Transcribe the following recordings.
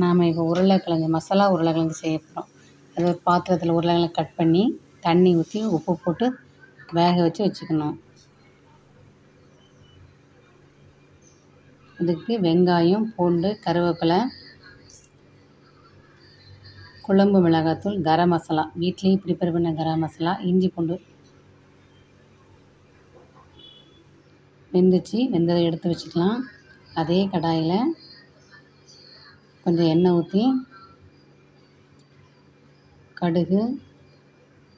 நாம் இப்போ உருளைக்கிழங்கு மசாலா உருளைக்கிழங்கு செய்ய போகிறோம் அது ஒரு பாத்திரத்தில் உருளைக்கிழங்கு கட் பண்ணி தண்ணி ஊற்றி உப்பு போட்டு வேக வச்சு வச்சுக்கணும். இதுக்கு வெங்காயம் பூண்டு கருவேப்பிலை குழம்பு மிளகாத்தூள் கரம் மசாலா. வீட்லேயே ப்ரிப்பேர் பண்ண கரம் மசாலா இஞ்சி பூண்டு வெந்துச்சு. வெந்ததை எடுத்து வச்சுக்கலாம். அதே கடாயில் கொஞ்சம் எண்ணெய் ஊற்றி கடுகு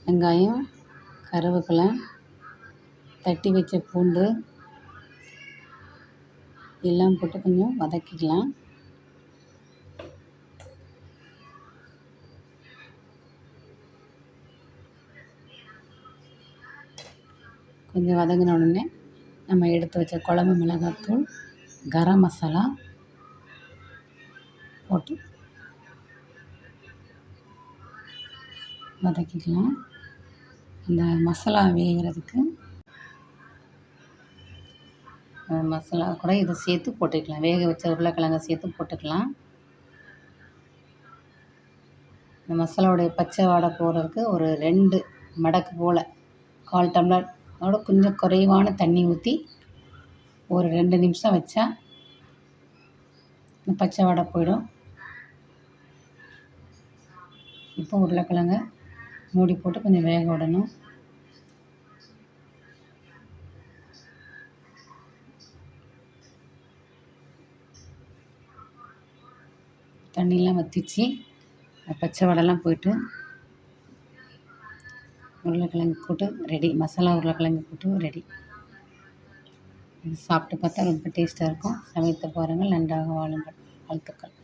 வெங்காயம் கருவேப்பிலை தட்டி வச்ச பூண்டு எல்லாம் போட்டு கொஞ்சம் வதக்கிக்கலாம். கொஞ்சம் வதங்கின உடனே நம்ம எடுத்து வச்ச குழம்பு மிளகாத்தூள் கரம் மசாலா போட்டு வதக்கிக்கலாம். இந்த மசாலா வேகிறதுக்கு. மசாலா கூட இதை சேர்த்து போட்டுக்கலாம். வேக வச்ச உருளைக்கிழங்க சேர்த்து போட்டுக்கலாம். இந்த மசாலாவுடைய பச்சை வாடை போகிறதுக்கு ஒரு ரெண்டு மடக்கு போல் கால் டம்ளர் அதோட கொஞ்சம் குறைவான தண்ணி ஊற்றி ஒரு ரெண்டு நிமிஷம் வச்சா இந்த பச்சை வாடை போயிடும். இப்போ உருளைக்கிழங்க மூடி போட்டு கொஞ்சம் வேக விடணும். தண்ணியெலாம் வற்றிச்சு பச்சை வடைலாம் போயிட்டு உருளைக்கிழங்கு கூட்டு ரெடி மசாலா உருளைக்கிழங்கு கூட்டு ரெடி சாப்பிட்டு பார்த்தா ரொம்ப டேஸ்ட்டாக இருக்கும். சமைத்து பாருங்கள் நன்றாக வாழுங்கள் வாழ்த்துக்கள்.